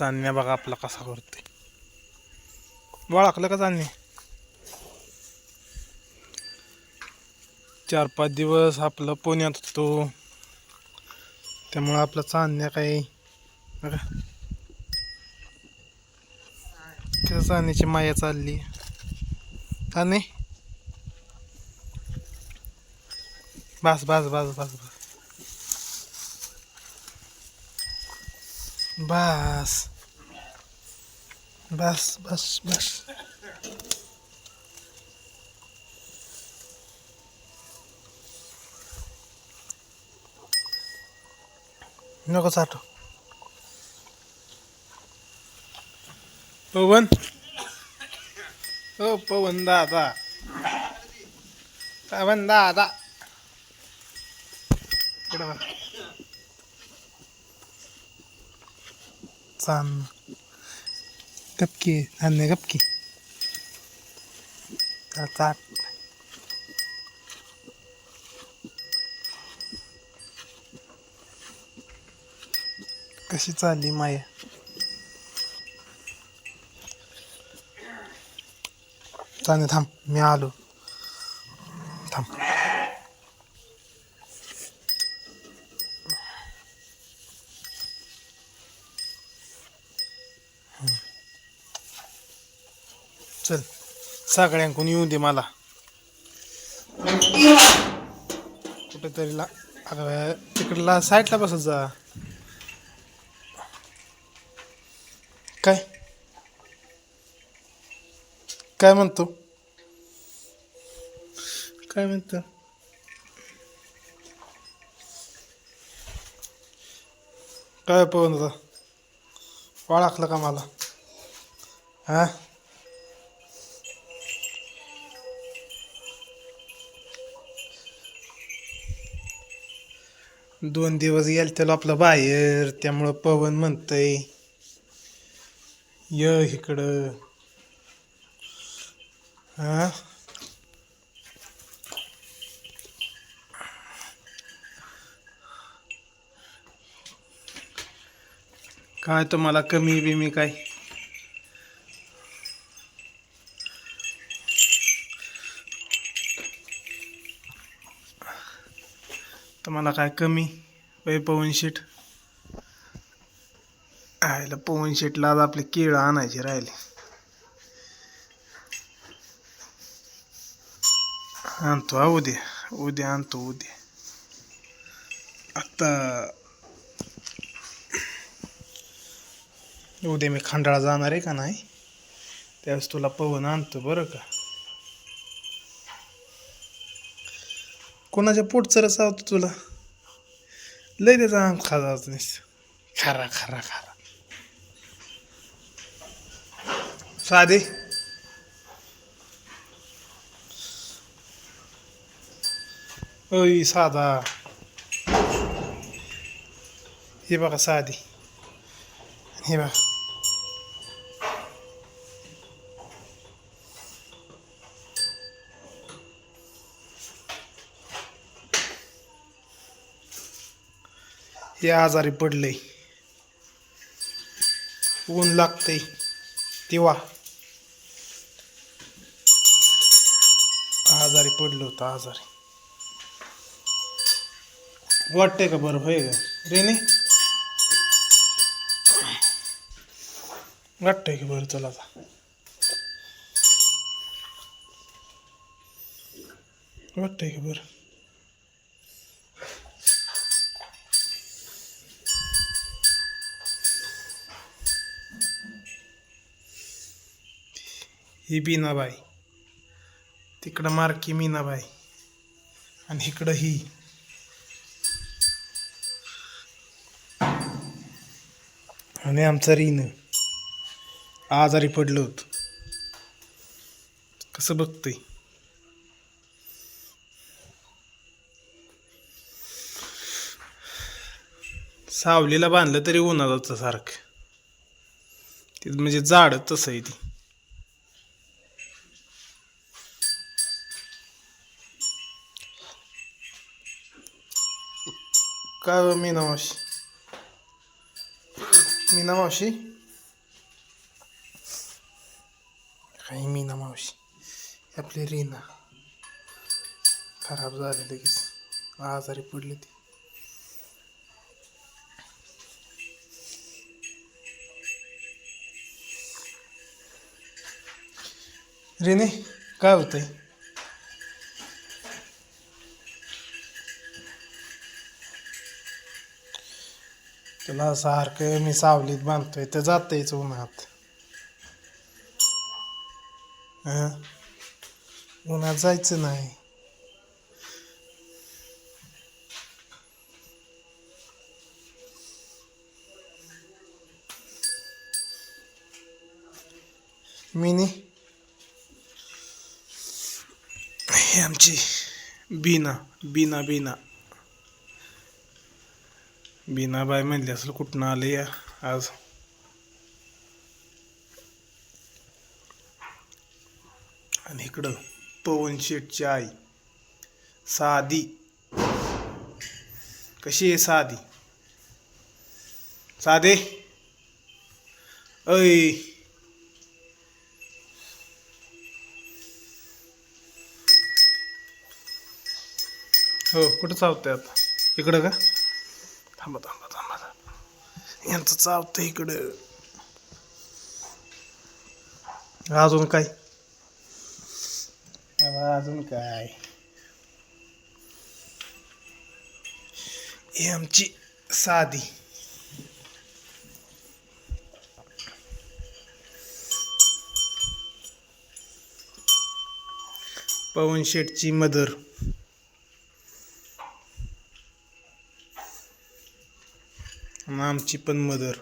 चांदण्या बघा आपला कसा करते वळखलं का चांदणी? चार पाच दिवस आपलं पुण्यात होतो त्यामुळं आपलं चांदण्या काही बघा. त्या चांदण्याची माया चालली. चांदणी? बस बस बस बस बस. बस बस बस बस नको चाटू पवन हो पवन दादा पवन दादा इकडं बघ. 짠 깝기 안내 깝기 짭 कशी चालली माया चांगलं थांब मी आलो थांब सगळ्यांकडून येऊन दे मला. कुठेतरी ला तिकडला साईडला बसत जा. काय? काय म्हणतो? काय म्हणतो? काय पवन ओळखलं का मला? हा? दोन दिवस गेल त्याला आपलं बाहेर त्यामुळं पवन म्हणतंय य इकडं. हा? काय तुम्हाला कमी बिमी काय? मला काय कमी? वय पवन शेट आयला पवन शेटला आज आपले केळं आणायचे राहिले. आणतो हा उद्या. उद्या आणतो उद्या. आता उद्या मी खंडाळा जाणार आहे का नाही? त्यावेळेस तुला पवन आणतो बरं का? कोणाच्या पोटचं रस आवतो तुला? लय त्याचा अंग खाजा खरा खरा खरा. साधे. ओय साधा. हे बघा साधी. हे बघा. हे आजारी पडलंय ऊन लागतंय. तेव्हा. आजारी पडलं होतं आजारी. वाटतंय का बरं? होय का? रेने? वाटतंय की बरं चला आता? वाटतंय की बरं? ही बीनाबाई. तिकडं मार्की मीनाबाई. आणि इकडं ही. आणि आमचं रीन. आजारी पडलं होत. कसं बघतोय? सावलीला बांधलं तरी उन्हा जातं सारखं. ते म्हणजे जाड तसं आहे ती. काय मीना मावशी मीना मावशी काही मीना मावशी आपली रीना खराब झाली लगेच आजारी पडली ती रेने काय होतंय तुला सारखं मी सावलीत बांधतोय तर जातंयच उन्हात हं? उन्हात जायचं नाही मिनी हे आमची बीना बीना बीना बीनाबाई म्हणली असेल कुठनं आले या आज? आणि इकडं पवनशेठची आई साधी कशी आहे साधी साधे ऐ हो कुठं चावते आता? इकडं का? थांबा थांबा थांबा. थांबा. यांचं चावतं इकडं. अजून काय? अजून काय? ही आमची साधी. पवन शेठची मदर. आमची पण मदर.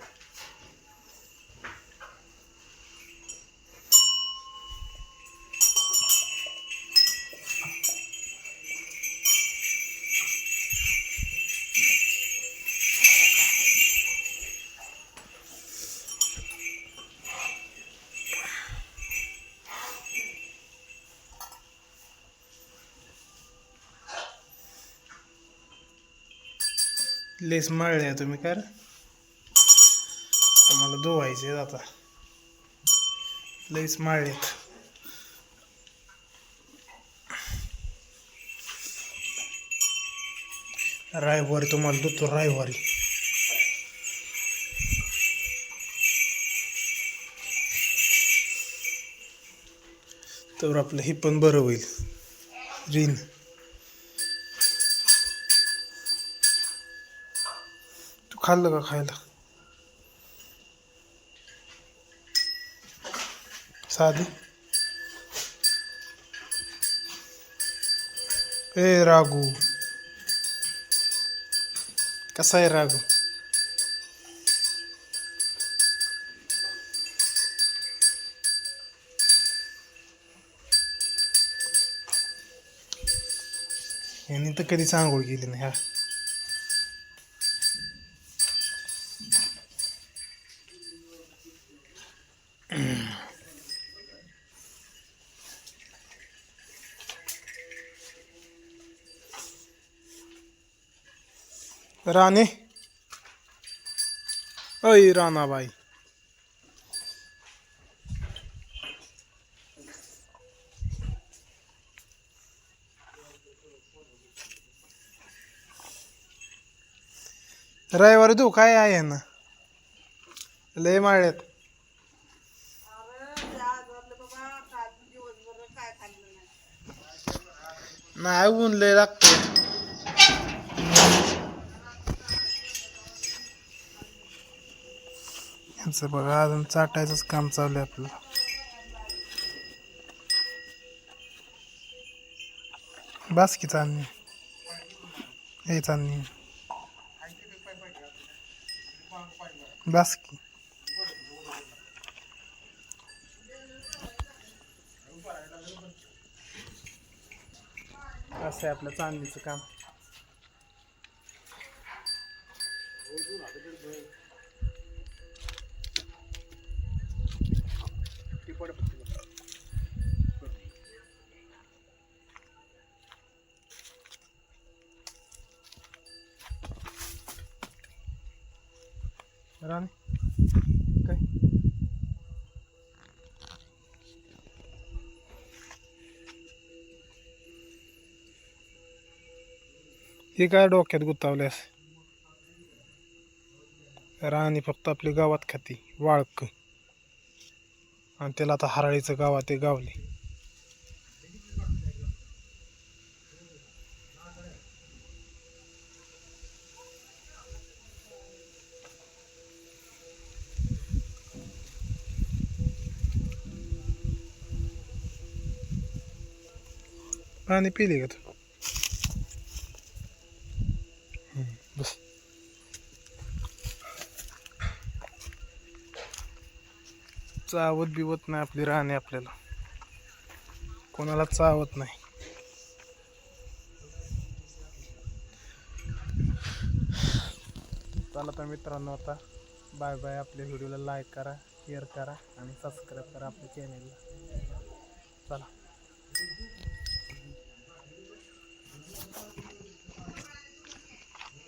लेस माळले तुम्ही काय मला धुवायचे आता. लईच माळलेत रायवारी तुम्हाला धुतो रायवारी. तर आपलं हे पण बरं होईल. रिन. तू खाल्लं का खायला? साधी. ए रागू कसा आहे रागू यांनी तर कधीच आंघोळ केली नाही हा. राणे। अय राणाबाई। रविवारी तू काय आहे ना? लय माळ्यात नाही ऊन लय लागतं चाटायचं बघा. अजून चाटायचंच काम चालू आहे आपलं. बस की चांदणी हे चांदणी बस की. असं आहे आपलं चांदणीचं काम. पड राणे काय? हे काय डोक्यात गुतावल्यास? राणी फक्त आपली गावात खाती वाळक. आणि त्याला आता हराळीचं गावात ते गावले. पाणी पिले का तू चावत बिवत नाही आपली राहणे आपल्याला. कोणाला चावत नाही. चला तर मित्रांनो आता बाय बाय आपल्या व्हिडिओला लाईक करा शेअर करा आणि सबस्क्राईब करा आपल्या चॅनेलला चला.